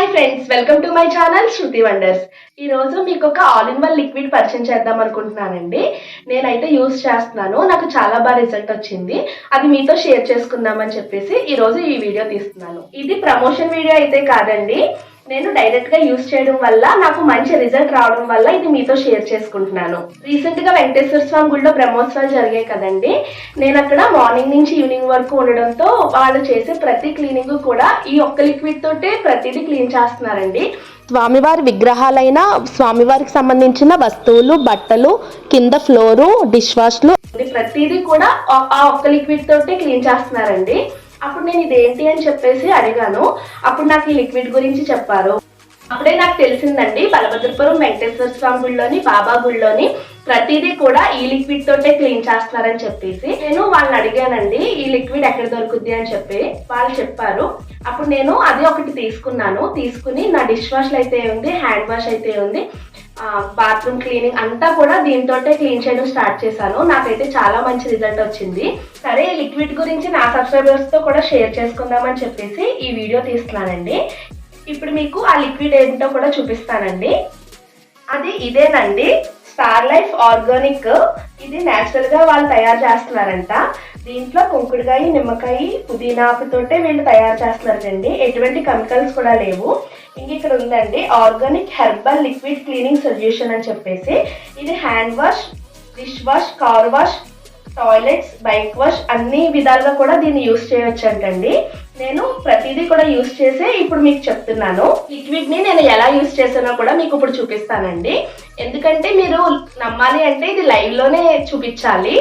Hi friends welcome to my channel Shruti wonders ఈ రోజు మీకు ఒక ఆల్ ఇన్ వన్ లిక్విడ్ పరిచయం చేద్దాం అనుకుంటున్నానండి. నేనైతే యూస్ చేస్తున్నాను నాకు చాలా బాగా రిజల్ట్ వచ్చింది. అది మీతో షేర్ చేసుకుందామని చెప్పేసి ఈ రోజు ఈ వీడియో తీస్తున్నాను. ఇది ప్రమోషన్ వీడియో అయితే కాదండి. నేను డైరెక్ట్గా యూస్ చేయడం వల్ల నాకు మంచి రిజల్ట్ రావడం వల్ల ఇది మీతో షేర్ చేసుకుంటున్నాను. రీసెంట్గా వెంకటేశ్వర స్వామి గుడిలో బ్రహ్మోత్సవాలు జరిగాయి కదండి. నేను అక్కడ మార్నింగ్ నుంచి ఈవినింగ్ వరకు ఉండడంతో వాళ్ళు చేసే ప్రతి క్లీనింగ్ కూడా ఈ ఒక్క లిక్విడ్ తోటే ప్రతిదీ క్లీన్ చేస్తున్నారండి. స్వామివారి విగ్రహాలైన స్వామివారికి సంబంధించిన వస్తువులు బట్టలు కింద ఫ్లోరు డిష్ వాష్లు ప్రతిదీ కూడా ఆ ఒక్క లిక్విడ్ తోటే క్లీన్ చేస్తున్నారండి. అప్పుడు నేను ఇది ఏంటి అని చెప్పేసి అడిగాను. అప్పుడు నాకు ఈ లిక్విడ్ గురించి చెప్పారు. అప్పుడే నాకు తెలిసిందండి బలభద్రపురం వెంకటేశ్వర స్వామి గుళ్ళోని బాబా గుడిలోని ప్రతిదీ కూడా ఈ లిక్విడ్ తోటే క్లీన్ చేస్తున్నారని చెప్పేసి నేను వాళ్ళని అడిగానండి ఈ లిక్విడ్ ఎక్కడ దొరుకుద్ది అని చెప్పి వాళ్ళు చెప్పారు. అప్పుడు నేను అది ఒకటి తీసుకున్నాను. తీసుకుని నా డిష్ వాష్ అయితే ఉంది హ్యాండ్ వాష్ అయితే ఉంది బాత్రూమ్ క్లీనింగ్ అంతా కూడా దీంతో క్లీన్ చేయడం స్టార్ట్ చేశాను. నాకైతే చాలా మంచి రిజల్ట్ వచ్చింది. సరే ఈ లిక్విడ్ గురించి నా సబ్స్క్రైబర్స్తో కూడా షేర్ చేసుకుందామని చెప్పేసి ఈ వీడియో తీస్తున్నానండి. ఇప్పుడు మీకు ఆ లిక్విడ్ ఏంటో కూడా చూపిస్తానండి. అది ఇదేనండి. స్టార్ లైఫ్ ఆర్గానిక్ ఇది నేచురల్గా వాళ్ళు తయారు చేస్తున్నారంట. దీంట్లో కుంకుడుకాయ నిమ్మకాయ పుదీనాకుతోటే వీళ్ళు తయారు చేస్తున్నారండి ఎటువంటి కెమికల్స్ కూడా లేవు. ఇంక ఇక్కడ ఉందండి organic herbal liquid cleaning solution అని చెప్పేసి. ఇది hand wash dish wash car wash toilets bike wash అన్ని విధాలుగా కూడా దీన్ని యూస్ చేయొచ్చు అంటండి నేను ప్రతిదీ కూడా యూస్ చేసే ఇప్పుడు మీకు చెప్తున్నాను. లిక్విడ్ని నేను ఎలా యూస్ చేసానో కూడా మీకు ఇప్పుడు చూపిస్తానండి. ఎందుకంటే మీరు నమ్మాలి అంటే ఇది లైవ్లోనే చూపించాలి.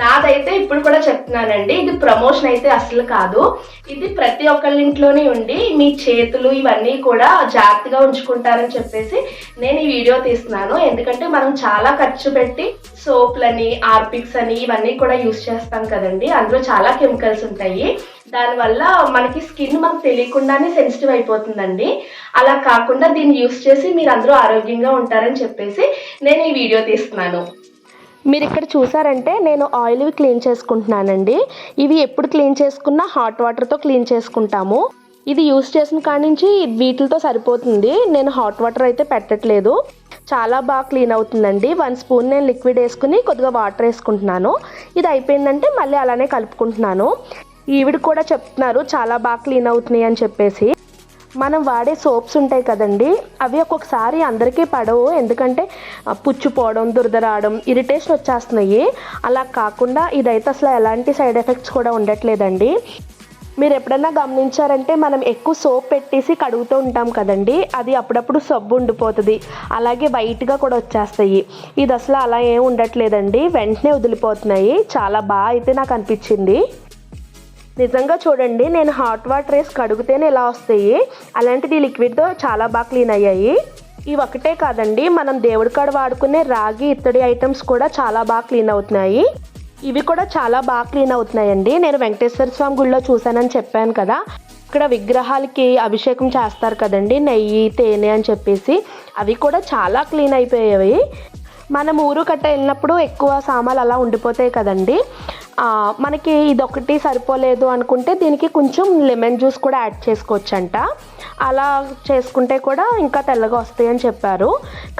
నాదైతే ఇప్పుడు కూడా చెప్తున్నానండి. ఇది ప్రమోషన్ అయితే అసలు కాదు. ఇది ప్రతి ఒక్కళ్ళింట్లోనే ఉండి మీ చేతులు ఇవన్నీ కూడా జాగ్రత్తగా ఉంచుకుంటారని చెప్పేసి నేను ఈ వీడియో తీస్తున్నాను. ఎందుకంటే మనం చాలా ఖర్చు పెట్టి సోప్లని ఆర్పిక్స్ అని ఇవన్నీ కూడా యూస్ చేస్తాం కదండి. అందులో చాలా కెమికల్స్ ఉంటాయి. దానివల్ల మనకి స్కిన్ మనకు తెలియకుండానే సెన్సిటివ్ అయిపోతుందండి. అలా కాకుండా దీన్ని యూస్ చేసి మీరు అందరూ ఆరోగ్యంగా ఉంటారని చెప్పేసి నేను ఈ వీడియో తీస్తున్నాను. మీరు ఇక్కడ చూసారంటే నేను ఆయిల్వి క్లీన్ చేసుకుంటున్నానండి. ఇవి ఎప్పుడు క్లీన్ చేసుకున్నా హాట్ వాటర్తో క్లీన్ చేసుకుంటాము. ఇది యూస్ చేసిన కాడి నుంచి వీటితో సరిపోతుంది. నేను హాట్ వాటర్ అయితే పెట్టట్లేదు. చాలా బాగా క్లీన్ అవుతుందండి. వన్ స్పూన్ నేను లిక్విడ్ వేసుకుని కొద్దిగా వాటర్ వేసుకుంటున్నాను. ఇది అయిపోయిందంటే మళ్ళీ అలానే కలుపుకుంటున్నాను. ఈవిడ కూడా చెప్తున్నారు చాలా బాగా క్లీన్ అవుతున్నాయి అని చెప్పేసి. మనం వాడే సోప్స్ ఉంటాయి కదండి అవి ఒక్కొక్కసారి అందరికీ పడవు. ఎందుకంటే పుచ్చిపోవడం దురద రావడం ఇరిటేషన్ వచ్చేస్తున్నాయి. అలా కాకుండా ఇదైతే అసలు ఎలాంటి సైడ్ ఎఫెక్ట్స్ కూడా ఉండట్లేదండి. మీరు ఎప్పుడైనా గమనించారంటే మనం ఎక్కువ సోప్ పెట్టేసి కడుగుతూ ఉంటాం కదండి అది అప్పుడప్పుడు సబ్బు ఉండిపోతుంది. అలాగే వైట్గా కూడా వచ్చేస్తాయి. ఇది అసలు అలా ఏం ఉండట్లేదండి. వెంటనే వదిలిపోతున్నాయి. చాలా బాగా అయితే నాకు అనిపించింది. నిజంగా చూడండి నేను హాట్ వాటర్ వేసి కడుగుతేనే ఇలా వస్తాయి? అలాంటిది లిక్విడ్తో చాలా బాగా క్లీన్ అయ్యాయి. ఇవి ఒకటే కాదండి మనం దేవుడి కాడ వాడుకునే రాగి ఇత్తడి ఐటమ్స్ కూడా చాలా బాగా క్లీన్ అవుతున్నాయి. ఇవి కూడా చాలా బాగా క్లీన్ అవుతున్నాయండి. నేను వెంకటేశ్వర స్వామి గుడిలో చూశానని చెప్పాను కదా. ఇక్కడ విగ్రహాలకి అభిషేకం చేస్తారు కదండి నెయ్యి తేనె అని చెప్పేసి. అవి కూడా చాలా క్లీన్ అయిపోయాయి. మనం ఊరు కట్ట వెళ్ళినప్పుడు ఎక్కువ సామాన్లు అలా ఉండిపోతాయి కదండి. మనకి మనకి ఇదొకటి సరిపోలేదు అనుకుంటే దీనికి కొంచెం లెమన్ జ్యూస్ కూడా యాడ్ చేసుకోవచ్చంట. అలా చేసుకుంటే కూడా ఇంకా తెల్లగా వస్తాయని చెప్పారు.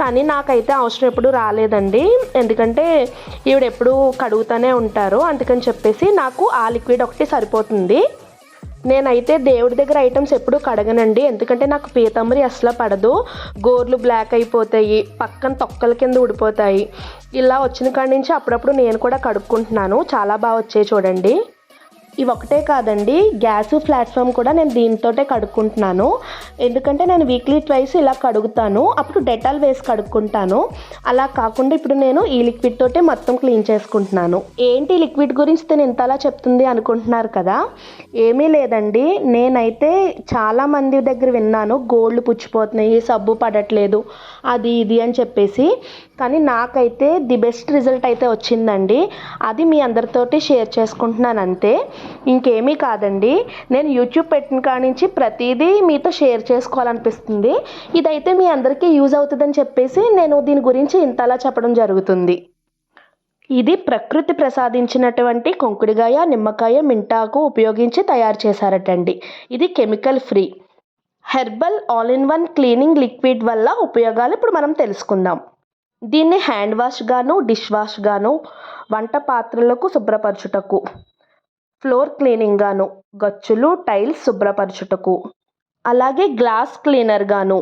కానీ నాకైతే అవసరం ఎప్పుడు రాలేదండి. ఎందుకంటే ఈవిడ ఎప్పుడు కడుగుతూనే ఉంటారు. అందుకని చెప్పేసి నాకు ఆ లిక్విడ్ ఒకటి సరిపోతుంది. నేనైతే దేవుడి దగ్గర ఐటమ్స్ ఎప్పుడు కడగనండి. ఎందుకంటే నాకు పీతాంబరి అసలు పడదు. గోర్లు బ్లాక్ అయిపోతాయి. పక్కన తొక్కల కింద ఊడిపోతాయి. ఇలా వచ్చిన కాడి నుంచి అప్పుడప్పుడు నేను కూడా కడుక్కుంటున్నాను. చాలా బాగా వచ్చాయి చూడండి. ఇవి ఒకటే కాదండి గ్యాస్ ప్లాట్ఫామ్ కూడా నేను దీంతోటే కడుక్కుంటున్నాను. ఎందుకంటే నేను వీక్లీ ట్వైస్ ఇలా కడుగుతాను అప్పుడు డెటాల్ వేసి కడుక్కుంటాను. అలా కాకుండా ఇప్పుడు నేను ఈ లిక్విడ్ తోటే మొత్తం క్లీన్ చేసుకుంటున్నాను. ఏంటి లిక్విడ్ గురించి నేను ఇంతలా చెప్తుంది అనుకుంటున్నారు కదా? ఏమీ లేదండి. నేనైతే చాలా మంది దగ్గర విన్నాను గోల్డ్ పుచ్చిపోతున్నాయి సబ్బు పడట్లేదు అది ఇది అని చెప్పేసి. కానీ నాకైతే ది బెస్ట్ రిజల్ట్ అయితే వచ్చిందండి. అది మీ అందరితోటి షేర్ చేసుకుంటున్నాను అంతే. ఇంకేమీ కాదండి. నేను యూట్యూబ్ పెట్టిన కాడి నుంచి ప్రతిదీ మీతో షేర్ చేసుకోవాలనిపిస్తుంది. ఇదైతే మీ అందరికీ యూజ్ అవుతుందని చెప్పేసి నేను దీని గురించి ఇంతలా చెప్పడం జరుగుతుంది. ఇది ప్రకృతి ప్రసాదించినటువంటి కొంకుడిగాయ నిమ్మకాయ మింటాకు ఉపయోగించి తయారు చేశారటండి. ఇది chemical free. Herbal all in one cleaning liquid వల్ల ఉపయోగాలు ఇప్పుడు మనం తెలుసుకుందాం. దీన్ని హ్యాండ్ వాష్ గాను డిష్ వాష్ గాను వంట పాత్రలకు శుభ్రపరచుటకు. ఫ్లోర్ క్లీనింగ్ గాను గచ్చులు టైల్స్ శుభ్రపరచుటకు. అలాగే గ్లాస్ క్లీనర్ గాను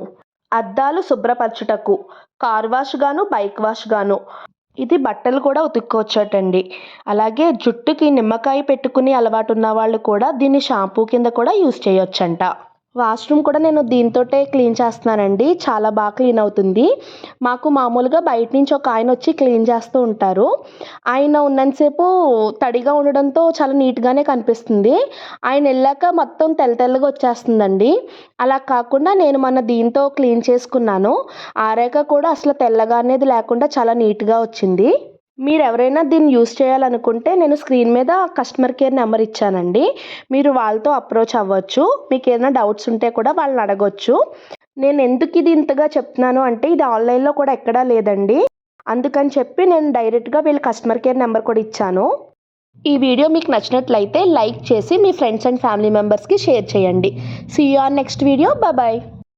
అద్దాలు శుభ్రపరచుటకు. కార్ వాష్ గాను బైక్ వాష్ గాను. ఇది బట్టలు కూడా ఉతుక్కోవచ్చటండి. అలాగే జుట్టుకి నిమ్మకాయ పెట్టుకుని అలవాటు ఉన్న వాళ్ళు కూడా దీన్ని షాంపూ కింద కూడా యూస్ చేయొచ్చంట. వాష్రూమ్ కూడా నేను దీంతోటే క్లీన్ చేస్తున్నానండి. చాలా బాగా క్లీన్ అవుతుంది. మాకు మామూలుగా బయట నుంచి ఒక ఆయన వచ్చి క్లీన్ చేస్తూ ఉంటారు. ఆయన ఉన్నంతసేపు తడిగా ఉండడంతో చాలా నీట్గానే కనిపిస్తుంది. ఆయన వెళ్ళాక మొత్తం తెల్ల తెల్లగా వచ్చేస్తుందండి. అలా కాకుండా నేను మొన్న దీంతో క్లీన్ చేసుకున్నాను. ఆరాక కూడా అసలు తెల్లగా అనేది లేకుండా చాలా నీట్గా వచ్చింది. మీరు ఎవరైనా దీన్ని యూస్ చేయాలనుకుంటే నేను స్క్రీన్ మీద కస్టమర్ కేర్ నెంబర్ ఇచ్చానండి. మీరు వాళ్ళతో అప్రోచ్ అవ్వచ్చు. మీకు ఏదైనా డౌట్స్ ఉంటే కూడా వాళ్ళని అడగొచ్చు. నేను ఎందుకు ఇది ఇంతగా చెప్తున్నాను అంటే ఇది ఆన్లైన్లో కూడా ఎక్కడా లేదండి. అందుకని చెప్పి నేను డైరెక్ట్గా వీళ్ళ కస్టమర్ కేర్ నెంబర్ కూడా ఇచ్చాను. ఈ వీడియో మీకు నచ్చినట్లయితే లైక్ చేసి మీ ఫ్రెండ్స్ అండ్ ఫ్యామిలీ మెంబర్స్కి షేర్ చేయండి. See you on next video bye